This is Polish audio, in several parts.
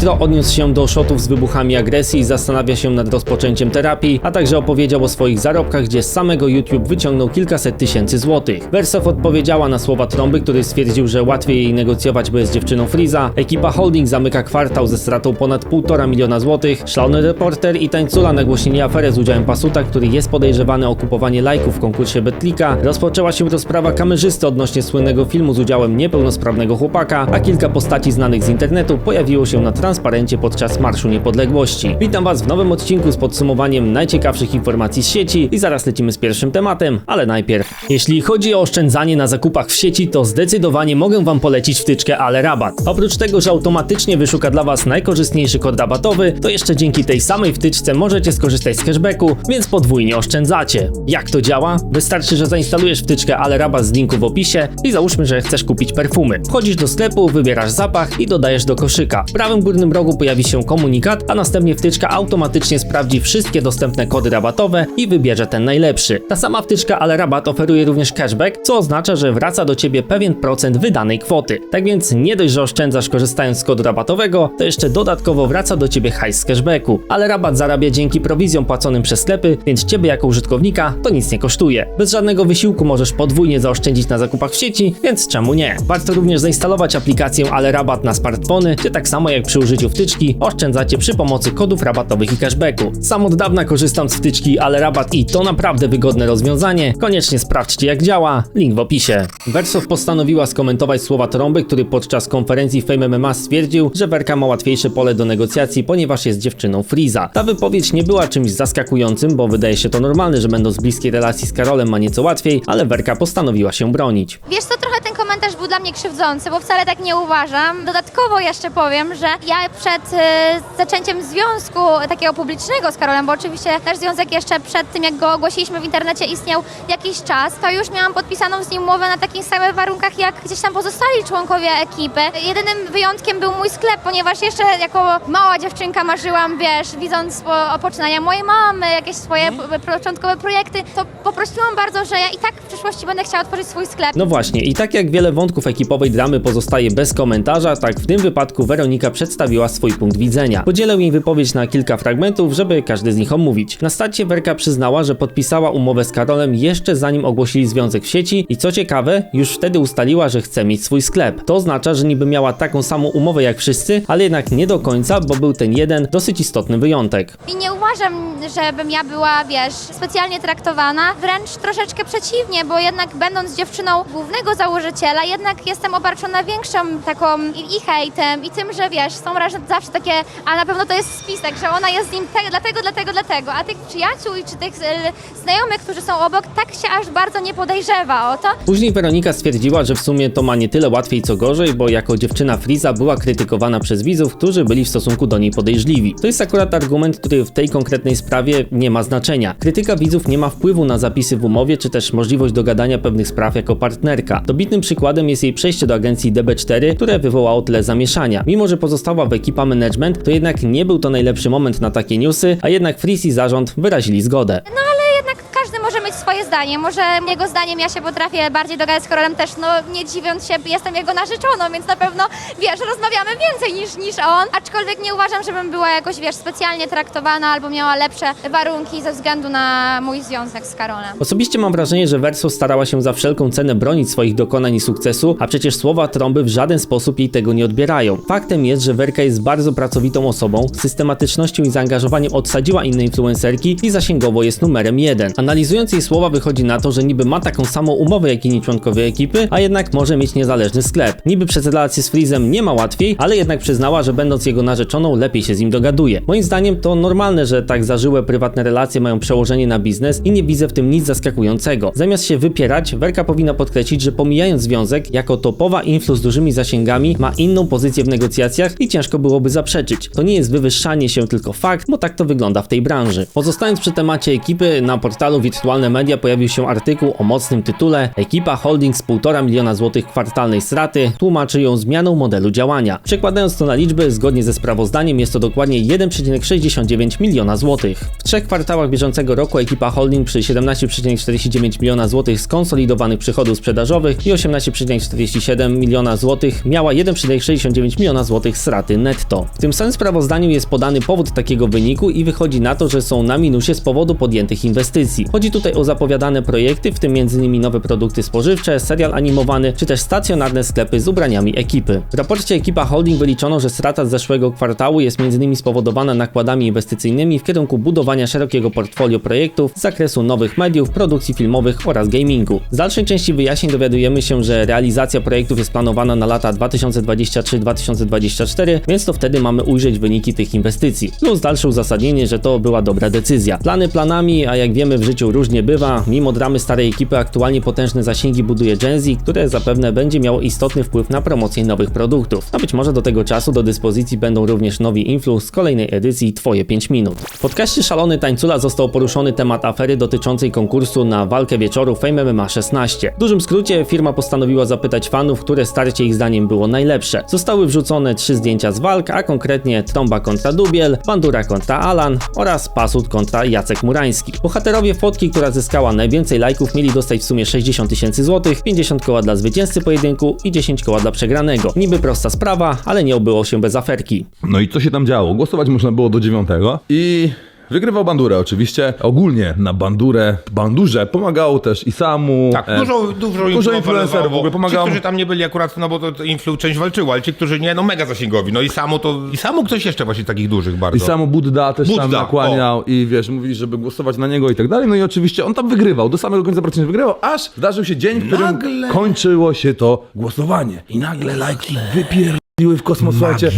Nitro odniósł się do shotów z wybuchami agresji zastanawia się nad rozpoczęciem terapii, a także opowiedział o swoich zarobkach, gdzie z samego YouTube wyciągnął kilkaset tysięcy złotych. Wersow odpowiedziała na słowa Trąby, który stwierdził, że łatwiej jej negocjować, bo jest dziewczyną Freeza. Ekipa Holding zamyka kwartał ze stratą ponad 1,5 miliona złotych. Szalony reporter i tańcula nagłośnili aferę z udziałem Pasuta, który jest podejrzewany o kupowanie lajków w konkursie Betlika. Rozpoczęła się rozprawa kamerzysty odnośnie słynnego filmu z udziałem niepełnosprawnego chłopaka, a kilka postaci znanych z internetu pojawiło się na transparencie podczas Marszu Niepodległości. Witam Was w nowym odcinku z podsumowaniem najciekawszych informacji z sieci i zaraz lecimy z pierwszym tematem, ale najpierw. Jeśli chodzi o oszczędzanie na zakupach w sieci, to zdecydowanie mogę Wam polecić wtyczkę Ale Rabat. Oprócz tego, że automatycznie wyszuka dla Was najkorzystniejszy kod rabatowy, to jeszcze dzięki tej samej wtyczce możecie skorzystać z cashbacku, więc podwójnie oszczędzacie. Jak to działa? Wystarczy, że zainstalujesz wtyczkę Ale Rabat z linku w opisie i załóżmy, że chcesz kupić perfumy. Wchodzisz do sklepu, wybierasz zapach i dodajesz do koszyka. Prawym górnym rogu pojawi się komunikat, a następnie wtyczka automatycznie sprawdzi wszystkie dostępne kody rabatowe i wybierze ten najlepszy. Ta sama wtyczka Ale Rabat oferuje również cashback, co oznacza, że wraca do Ciebie pewien procent wydanej kwoty. Tak więc nie dość, że oszczędzasz korzystając z kodu rabatowego, to jeszcze dodatkowo wraca do Ciebie hajs z cashbacku. Ale rabat zarabia dzięki prowizjom płaconym przez sklepy, więc Ciebie jako użytkownika to nic nie kosztuje. Bez żadnego wysiłku możesz podwójnie zaoszczędzić na zakupach w sieci, więc czemu nie? Warto również zainstalować aplikację Ale Rabat na smartfony, gdzie tak samo jak przy użyciu wtyczki oszczędzacie przy pomocy kodów rabatowych i cashbacku. Sam od dawna korzystam z wtyczki Ale Rabat i to naprawdę wygodne rozwiązanie. Koniecznie sprawdźcie jak działa, link w opisie. Wersow postanowiła skomentować słowa Trąby, który podczas konferencji Fame MMA stwierdził, że Werka ma łatwiejsze pole do negocjacji, ponieważ jest dziewczyną Freeza. Ta wypowiedź nie była czymś zaskakującym, bo wydaje się to normalne, że będąc w bliskiej relacji z Karolem ma nieco łatwiej, ale Werka postanowiła się bronić. Wiesz co, trochę ten komentarz był dla mnie krzywdzący, bo wcale tak nie uważam. Dodatkowo jeszcze powiem, że ja przed e, zaczęciem związku takiego publicznego z Karolem, bo oczywiście nasz związek jeszcze przed tym, jak go ogłosiliśmy w internecie istniał jakiś czas, to już miałam podpisaną z nim umowę na takich samych warunkach, jak gdzieś tam pozostali członkowie ekipy. Jedynym wyjątkiem był mój sklep, ponieważ jeszcze jako mała dziewczynka marzyłam, wiesz, widząc po, poczynania mojej mamy, jakieś swoje p- początkowe projekty, to poprosiłam bardzo, że ja i tak w przyszłości będę chciała otworzyć swój sklep. No właśnie, i tak jak wiele wątków ekipowej dramy pozostaje bez komentarza, tak w tym wypadku Weronika przedstawiła swój punkt widzenia. Podzielę jej wypowiedź na kilka fragmentów, żeby każdy z nich omówić. Na starcie Werka przyznała, że podpisała umowę z Karolem jeszcze zanim ogłosili związek w sieci i co ciekawe, już wtedy ustaliła, że chce mieć swój sklep. To oznacza, że niby miała taką samą umowę jak wszyscy, ale jednak nie do końca, bo był ten jeden dosyć istotny wyjątek. I nie uważam, żebym ja była, wiesz, specjalnie traktowana. Wręcz troszeczkę przeciwnie, bo jednak będąc dziewczyną głównego założyciela, jednak jestem obarczona większą taką i, i hejtem i tym, że wiesz, są raz- zawsze takie, a na pewno to jest spisek, że ona jest z nim te, dlatego, dlatego, dlatego. A tych przyjaciół i czy tych znajomych, którzy są obok, tak się aż bardzo nie podejrzewa o to. Później Weronika stwierdziła, że w sumie to ma nie tyle łatwiej co gorzej, bo jako dziewczyna Friza była krytykowana przez widzów, którzy byli w stosunku do niej podejrzliwi. To jest akurat argument, który w tej konkretnej sprawie nie ma znaczenia. Krytyka widzów nie ma wpływu na zapisy w umowie, czy też możliwość dogadania pewnych spraw jako partnerka. Dobitnym przykładem jest jej przejście do agencji DB4, które wywołało tyle zamieszania. Mimo, że pozostała w ekipa management, to jednak nie był to najlepszy moment na takie newsy, a jednak Freeze i zarząd wyrazili zgodę. No ale jednak każdy może mieć swoje zdanie. Może jego zdaniem ja się potrafię bardziej dogadać z Karolem też, no nie dziwiąc się, jestem jego narzeczoną, więc na pewno, wiesz, rozmawiamy więcej niż, niż on. Aczkolwiek nie uważam, żebym była jakoś, wiesz, specjalnie traktowana albo miała lepsze warunki ze względu na mój związek z Karolem. Osobiście mam wrażenie, że Verso starała się za wszelką cenę bronić swoich dokonań i sukcesu, a przecież słowa trąby w żaden sposób jej tego nie odbierają. Faktem jest, że Werka jest bardzo pracowitą osobą, systematycznością i zaangażowaniem odsadziła inne influencerki i zasięgowo jest numerem jeden. Analizując jej słowa wychodzi na to, że niby ma taką samą umowę jak inni członkowie ekipy, a jednak może mieć niezależny sklep. Niby przez relację z Freezem nie ma łatwiej, ale jednak przyznała, że będąc jego narzeczoną lepiej się z nim dogaduje. Moim zdaniem to normalne, że tak zażyłe prywatne relacje mają przełożenie na biznes i nie widzę w tym nic zaskakującego. Zamiast się wypierać, Werka powinna podkreślić, że pomijając związek, jako topowa influ z dużymi zasięgami ma inną pozycję w negocjacjach i ciężko byłoby zaprzeczyć. To nie jest wywyższanie się, tylko fakt, bo tak to wygląda w tej branży. Pozostając przy temacie ekipy, na portalu Wirtualne Media pojawił się artykuł o mocnym tytule Ekipa Holding z 1,5 miliona złotych kwartalnej straty tłumaczy ją zmianą modelu działania. Przekładając to na liczby, zgodnie ze sprawozdaniem jest to dokładnie 1,69 miliona złotych. W trzech kwartałach bieżącego roku ekipa Holding przy 17,49 miliona złotych skonsolidowanych przychodów sprzedażowych i 18,47 miliona złotych miała 1,69 miliona złotych straty netto. W tym samym sprawozdaniu jest podany powód takiego wyniku i wychodzi na to, że są na minusie z powodu podjętych inwestycji. Chodzi tutaj o zapowiadane projekty, w tym m.in. nowe produkty spożywcze, serial animowany, czy też stacjonarne sklepy z ubraniami ekipy. W raporcie ekipa Holding wyliczono, że strata z zeszłego kwartału jest m.in. spowodowana nakładami inwestycyjnymi w kierunku budowania szerokiego portfolio projektów z zakresu nowych mediów, produkcji filmowych oraz gamingu. Z dalszej części wyjaśnień dowiadujemy się, że realizacja projektów jest planowana na lata 2023-2024, więc to wtedy mamy ujrzeć wyniki tych inwestycji. Plus dalsze uzasadnienie, że to była dobra decyzja. Plany planami, a jak wiemy w życiu różnie bywa, mimo dramy starej ekipy aktualnie potężne zasięgi buduje Gen Z, które zapewne będzie miało istotny wpływ na promocję nowych produktów. A być może do tego czasu do dyspozycji będą również nowi influ z kolejnej edycji Twoje 5 minut. W podcaście Szalony Tańcula został poruszony temat afery dotyczącej konkursu na walkę wieczoru Fame MMA 16. W dużym skrócie firma postanowiła zapytać fanów, które starcie ich zdaniem było najlepsze. Zostały wrzucone trzy zdjęcia z walk, a konkretnie Tromba kontra Dubiel, Bandura kontra Alan oraz Pasut kontra Jacek Murański. Bohaterowie fotki, która zyskała najwięcej lajków mieli dostać w sumie 60 tysięcy złotych, 50 koła dla zwycięzcy pojedynku i 10 koła dla przegranego. Niby prosta sprawa, ale nie obyło się bez aferki. No i co się tam działo? Głosować można było do dziewiątego i wygrywał Bandurę oczywiście. Ogólnie na Bandurę, Bandurze pomagało też i samu. Tak, e, dużo, dużo, dużo influ influencerów w ogóle pomagało. Ci, którzy tam nie byli akurat, no bo to, to influ część walczyła, ale ci, którzy nie, no mega zasięgowi. No i samu to, i samu ktoś jeszcze właśnie takich dużych bardzo. I samo Budda też tam Budda, nakłaniał i wiesz, mówili, żeby głosować na niego i tak dalej. No i oczywiście on tam wygrywał, do samego końca praktycznie wygrywał, aż zdarzył się dzień, w którym Nagle- kończyło się to głosowanie. I nagle lajki w kosmos, słuchajcie.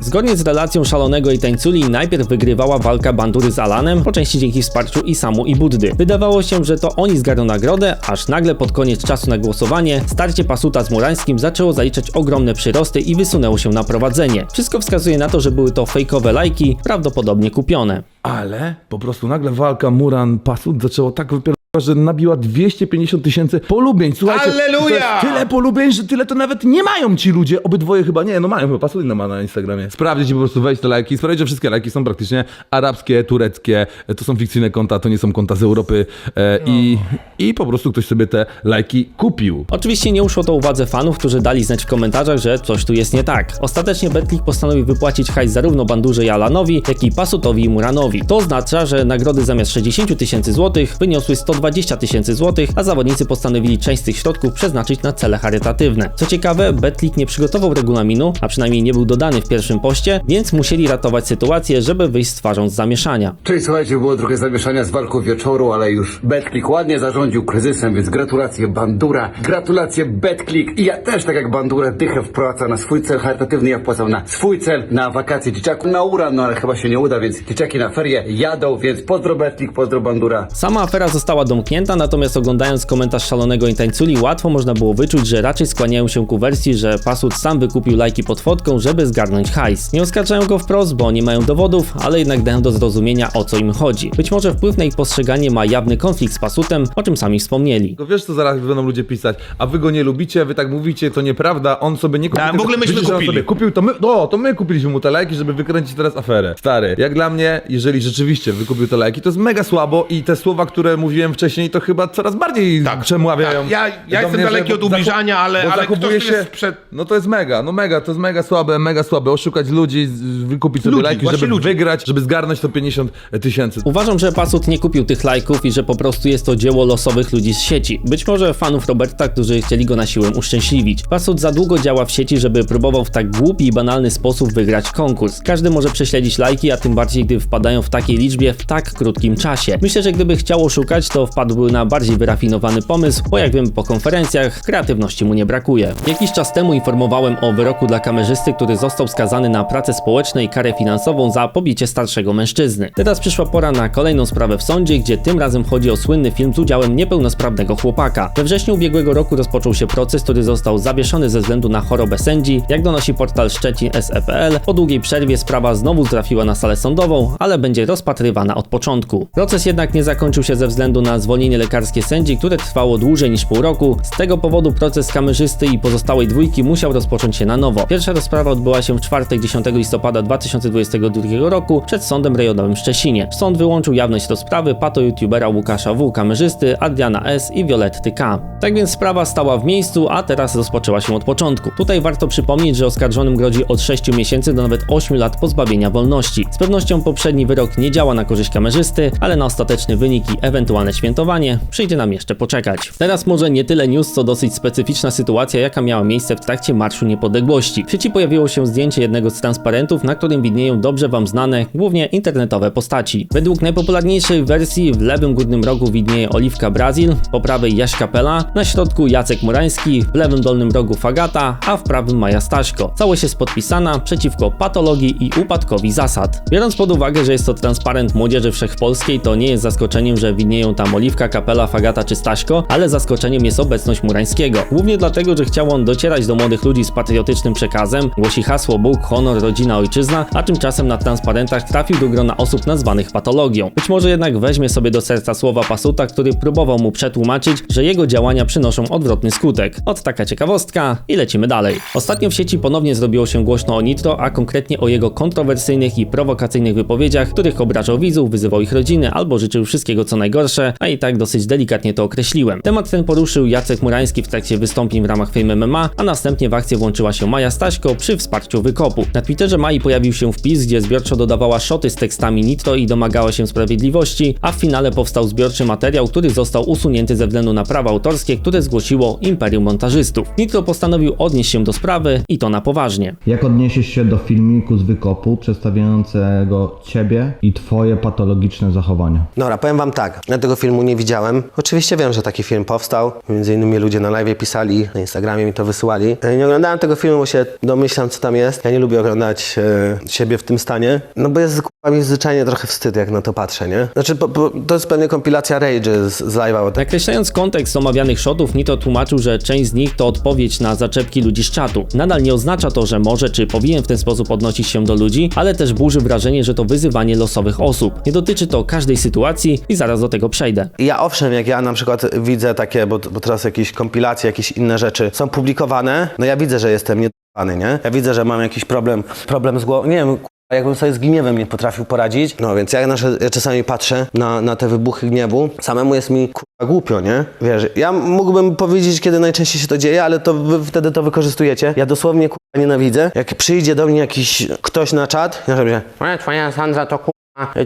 Zgodnie z relacją Szalonego i Tańculi, najpierw wygrywała walka Bandury z Alanem, po części dzięki wsparciu Isamu i Buddy. Wydawało się, że to oni zgarną nagrodę, aż nagle pod koniec czasu na głosowanie, starcie Pasuta z Murańskim zaczęło zaliczać ogromne przyrosty i wysunęło się na prowadzenie. Wszystko wskazuje na to, że były to fejkowe lajki, prawdopodobnie kupione. Ale po prostu nagle walka Muran-Pasut zaczęło tak wypierdolić, że nabiła 250 tysięcy polubień. Słuchajcie, Alleluja! to jest tyle polubień, że tyle to nawet nie mają ci ludzie. Obydwoje chyba nie, no mają chyba Pasut inne ma na Instagramie. Sprawdzić po prostu, wejść te lajki. Sprawdzić, że wszystkie lajki są praktycznie arabskie, tureckie. To są fikcyjne konta, to nie są konta z Europy. E, i, I po prostu ktoś sobie te lajki kupił. Oczywiście nie uszło to uwadze fanów, którzy dali znać w komentarzach, że coś tu jest nie tak. Ostatecznie Betclick postanowił wypłacić hajs zarówno Bandurze i Alanowi, jak i Pasutowi i Muranowi. To oznacza, że nagrody zamiast 60 tysięcy złotych wyniosły 120 tysięcy złotych, a zawodnicy postanowili część z tych środków przeznaczyć na cele charytatywne. Co ciekawe, Betclick nie przygotował regulaminu, a przynajmniej nie był dodany w pierwszym poście, więc musieli ratować sytuację, żeby wyjść z twarzą z zamieszania. Czyli słuchajcie, było trochę zamieszania z walką wieczoru, ale już Betclick ładnie zarządził kryzysem, więc gratulacje Bandura, gratulacje Betclick i ja też tak jak Bandura dychę wpłaca na swój cel charytatywny, ja wpłacam na swój cel, na wakacje dzieciaku, na uran, no ale chyba się nie uda, więc dzieciaki na ferie jadą, więc pozdro Betclick, pozdro Bandura. Sama afera została domknięta, natomiast oglądając komentarz szalonego i tańculi, łatwo można było wyczuć, że raczej skłaniają się ku wersji, że Pasut sam wykupił lajki pod fotką, żeby zgarnąć hajs. Nie oskarżają go wprost, bo nie mają dowodów, ale jednak dają do zrozumienia o co im chodzi. Być może wpływ na ich postrzeganie ma jawny konflikt z Pasutem, o czym sami wspomnieli. Tylko wiesz, co zaraz będą ludzie pisać, a wy go nie lubicie, wy tak mówicie, to nieprawda, on sobie nie kupił. A, w ogóle myśmy on kupili. Sobie kupił, to my, no, to my kupiliśmy mu te lajki, żeby wykręcić teraz aferę. Stary, jak dla mnie, jeżeli rzeczywiście wykupił te lajki, to jest mega słabo i te słowa, które mówiłem wcześniej, to chyba coraz bardziej Tak, przemawiają. tak. Ja- ja do jestem mnie, że- daleki od ubliżania, ale- ale zachowuje ktoś, kto jest przed- No to jest mega, no mega, to jest mega słabe, mega słabe, oszukać ludzi, wykupić sobie Ludzi, lajki, żeby ludzi. wygrać, żeby zgarnąć to 50 tysięcy. Uważam, że Pasut nie kupił tych lajków i że po prostu jest to dzieło losowych ludzi z sieci. Być może fanów Roberta, którzy chcieli go na siłę uszczęśliwić. Pasut za długo działa w sieci, żeby próbował w tak głupi i banalny sposób wygrać konkurs. Każdy może prześledzić lajki, a tym bardziej gdy wpadają w takiej liczbie w tak krótkim czasie. Myślę, że gdyby chciał oszukać, to wpadłby na bardziej wyrafinowany pomysł, bo jak wiem po konferencjach, kreatywności mu nie brakuje. Jakiś czas temu informowałem o wyroku dla kamerzysty, który został skazany na pracę społeczną i karę finansową za pobicie starszego mężczyzny. Teraz przyszła pora na kolejną sprawę w sądzie, gdzie tym razem chodzi o słynny film z udziałem niepełnosprawnego chłopaka. We wrześniu ubiegłego roku rozpoczął się proces, który został zawieszony ze względu na chorobę sędzi. Jak donosi portal Szczecin SE.pl, po długiej przerwie sprawa znowu trafiła na salę sądową, ale będzie rozpatrywana od początku. Proces jednak nie zakończył się ze względu na zwolnienie lekarskie sędzi, które trwało dłużej niż pół roku. Z tego powodu proces kamerzysty i pozostałej dwójki musiał rozpocząć się na nowo. Pierwsza rozprawa odbyła się w czwartek 10 listopada 2022 roku przed Sądem Rejonowym w Szczecinie. Sąd wyłączył jawność rozprawy pato-youtubera Łukasza W, kamerzysty, Adriana S i Violetty K. Tak więc sprawa stała w miejscu, a teraz rozpoczęła się od początku. Tutaj warto przypomnieć, że oskarżonym grozi od 6 miesięcy do nawet 8 lat pozbawienia wolności. Z pewnością poprzedni wyrok nie działa na korzyść kamerzysty, ale na ostateczny wynik i ewentualne świętowanie przyjdzie nam jeszcze poczekać. Teraz może nie tyle news, co dosyć specyficzna sytuacja, jaka miała miejsce w trakcie Marszu Niepodległości. W sieci pojawiło się zdjęcie jednego z transparentów, na którym widnieją dobrze wam znane, głównie internetowe postaci. Według najpopularniejszej wersji w lewym górnym rogu widnieje Oliwka Brazil, po prawej Jaś Kapela, na środku Jacek Murański, w lewym dolnym rogu Fagata, a w prawym Maja Staśko. Całość jest podpisana przeciwko patologii i upadkowi zasad. Biorąc pod uwagę, że jest to transparent młodzieży wszechpolskiej, to nie jest zaskoczeniem, że widnieją tam Oliwka, Kapela, Fagata czy Staśko, ale zaskoczeniem jest obecność Murańskiego. Głównie dlatego, że chciał on docierać do młodych ludzi z patriotycznym przekazem, głosi hasło Bóg, honor, rodzina, ojczyzna, a tymczasem na transparentach trafił do grona osób nazwanych patologią. Być może jednak weźmie sobie do serca słowa Pasuta, który próbował mu przetłumaczyć, że jego działania przynoszą odwrotny skutek. Ot taka ciekawostka i lecimy dalej. Ostatnio w sieci ponownie zrobiło się głośno o Nitro, a konkretnie o jego kontrowersyjnych i prowokacyjnych wypowiedziach, których obrażał widzów, wyzywał ich rodziny albo życzył wszystkiego co najgorsze, a i tak dosyć delikatnie to określiłem. Temat ten poruszył Jacek Murański w trakcie wystąpień w ramach Fame MMA, a następnie w akcję włączyła się Maja Staśko przy wsparciu wykopu. Na Twitterze Mai pojawił się wpis, gdzie zbiorczo dodawała szoty z tekstami Nitro i domagała się sprawiedliwości, a w finale powstał zbiorczy materiał, który został usunięty ze względu na prawa autorskie, które zgłosiło Imperium Montażystów. Nitro postanowił odnieść się do sprawy i to na poważnie. Jak odniesiesz się do filmiku z wykopu przedstawiającego ciebie i twoje patologiczne zachowania? Dobra, powiem wam tak, ja tego filmu nie widziałem. Oczywiście wiem, że taki film powstał. Między innymi ludzie na live pisali, na Instagramie mi to wysyłali. Nie oglądałem tego filmu, bo się domyślam, co tam jest. Ja nie lubię oglądać e, siebie w tym stanie. No bo jest mi zwyczajnie trochę wstyd, jak na to patrzę, nie? Znaczy, po, po, to jest pewnie kompilacja Rage z, z live'a. Nakreślając kontekst omawianych shotów, Nito tłumaczył, że część z nich to odpowiedź na zaczepki ludzi z czatu. Nadal nie oznacza to, że może czy powinien w ten sposób odnosić się do ludzi, ale też burzy wrażenie, że to wyzywanie losowych osób. Nie dotyczy to każdej sytuacji i zaraz do tego przejdę. Ja owszem, jak ja na przykład widzę takie, bo, bo teraz jakieś kompilacje, jakieś inne rzeczy są publikowane, no ja widzę, że jestem niedbany, nie? Ja widzę, że mam jakiś problem, problem z głową, nie wiem, jakbym sobie z gniewem nie potrafił poradzić. No więc ja, nasze, ja czasami patrzę na, na te wybuchy gniewu, samemu jest mi k***a, głupio, nie? Wiesz, ja mógłbym powiedzieć, kiedy najczęściej się to dzieje, ale to wy wtedy to wykorzystujecie. Ja dosłownie k***a, nienawidzę. Jak przyjdzie do mnie jakiś ktoś na czat, ja sobie twoja Sandra to k***a,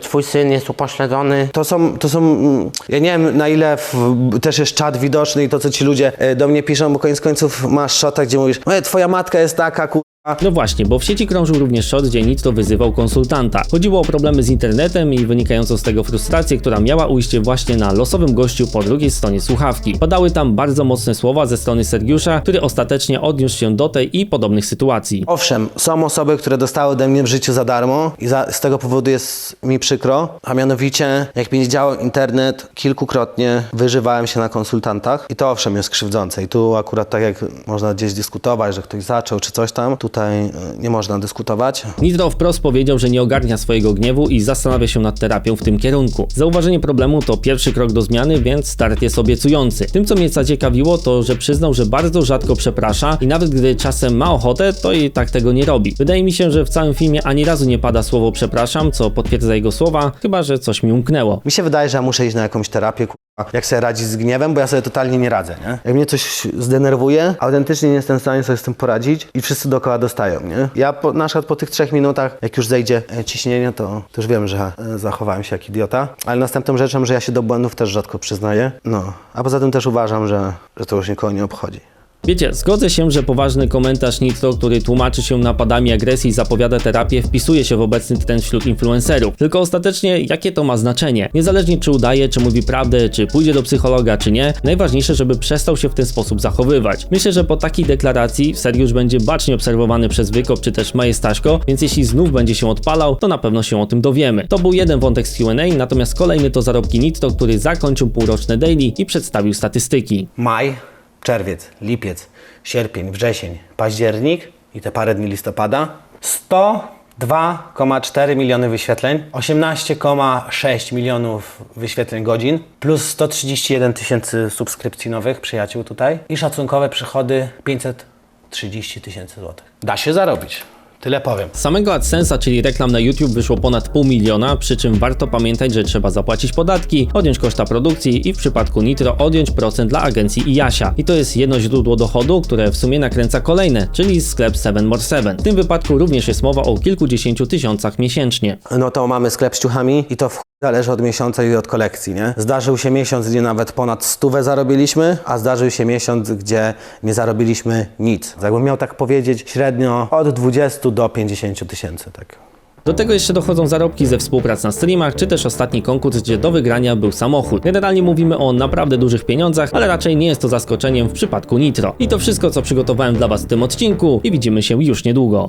twój syn jest upośledzony. To są, to są, mm, ja nie wiem na ile w, też jest czat widoczny i to, co ci ludzie e, do mnie piszą, bo koniec końców masz szota, gdzie mówisz, e, twoja matka jest taka, ku... No właśnie, bo w sieci krążył również shot, gdzie Nitro wyzywał konsultanta. Chodziło o problemy z internetem i wynikającą z tego frustrację, która miała ujście właśnie na losowym gościu po drugiej stronie słuchawki. Padały tam bardzo mocne słowa ze strony Sergiusza, który ostatecznie odniósł się do tej i podobnych sytuacji. Owszem, są osoby, które dostały ode mnie w życiu za darmo i za, z tego powodu jest mi przykro, a mianowicie, jak mi nie działał internet, kilkukrotnie wyżywałem się na konsultantach i to owszem jest krzywdzące i tu akurat tak jak można gdzieś dyskutować, że ktoś zaczął czy coś tam, tutaj e, nie można dyskutować. Nitro wprost powiedział, że nie ogarnia swojego gniewu i zastanawia się nad terapią w tym kierunku. Zauważenie problemu to pierwszy krok do zmiany, więc start jest obiecujący. Tym, co mnie zaciekawiło, to, że przyznał, że bardzo rzadko przeprasza i nawet gdy czasem ma ochotę, to i tak tego nie robi. Wydaje mi się, że w całym filmie ani razu nie pada słowo przepraszam, co potwierdza jego słowa, chyba że coś mi umknęło. Mi się wydaje, że ja muszę iść na jakąś terapię, jak sobie radzić z gniewem, bo ja sobie totalnie nie radzę, nie? Jak mnie coś zdenerwuje, autentycznie nie jestem w stanie sobie z tym poradzić i wszyscy dookoła dostają, nie? Ja po, na przykład po tych trzech minutach, jak już zejdzie e, ciśnienie, to, to już wiem, że e, zachowałem się jak idiota, ale następną rzeczą, że ja się do błędów też rzadko przyznaję, no. A poza tym też uważam, że, że to już nikogo nie obchodzi. Wiecie, zgodzę się, że poważny komentarz Nitro, który tłumaczy się napadami agresji i zapowiada terapię, wpisuje się w obecny trend wśród influencerów. Tylko ostatecznie, jakie to ma znaczenie? Niezależnie czy udaje, czy mówi prawdę, czy pójdzie do psychologa, czy nie, najważniejsze, żeby przestał się w ten sposób zachowywać. Myślę, że po takiej deklaracji Seriusz będzie bacznie obserwowany przez Wykop, czy też Maję Staśko, więc jeśli znów będzie się odpalał, to na pewno się o tym dowiemy. To był jeden wątek z Q&A, natomiast kolejny to zarobki Nitro, który zakończył półroczne daily i przedstawił statystyki. Maj, czerwiec, lipiec, sierpień, wrzesień, październik i te parę dni listopada 2,4 miliony wyświetleń, 18,6 milionów wyświetleń godzin, plus 131 tysięcy subskrypcji nowych przyjaciół tutaj i szacunkowe przychody 530 tysięcy złotych. Da się zarobić. Tyle powiem. Z samego AdSense'a, czyli reklam na YouTube, wyszło ponad pół miliona, przy czym warto pamiętać, że trzeba zapłacić podatki, odjąć koszta produkcji i w przypadku Nitro odjąć procent dla agencji Iasia. I to jest jedno źródło dochodu, które w sumie nakręca kolejne, czyli sklep 7 more 7. W tym wypadku również jest mowa o kilkudziesięciu tysiącach miesięcznie. No to mamy sklep z ciuchami i to w zależy od miesiąca i od kolekcji, nie? Zdarzył się miesiąc, gdzie nawet ponad stówę zarobiliśmy, a zdarzył się miesiąc, gdzie nie zarobiliśmy nic. Jakbym miał tak powiedzieć, średnio od 20 do 50 tysięcy, tak. Do tego jeszcze dochodzą zarobki ze współprac na streamach, czy też ostatni konkurs, gdzie do wygrania był samochód. Generalnie mówimy o naprawdę dużych pieniądzach, ale raczej nie jest to zaskoczeniem w przypadku Nitro. I to wszystko, co przygotowałem dla Was w tym odcinku i widzimy się już niedługo.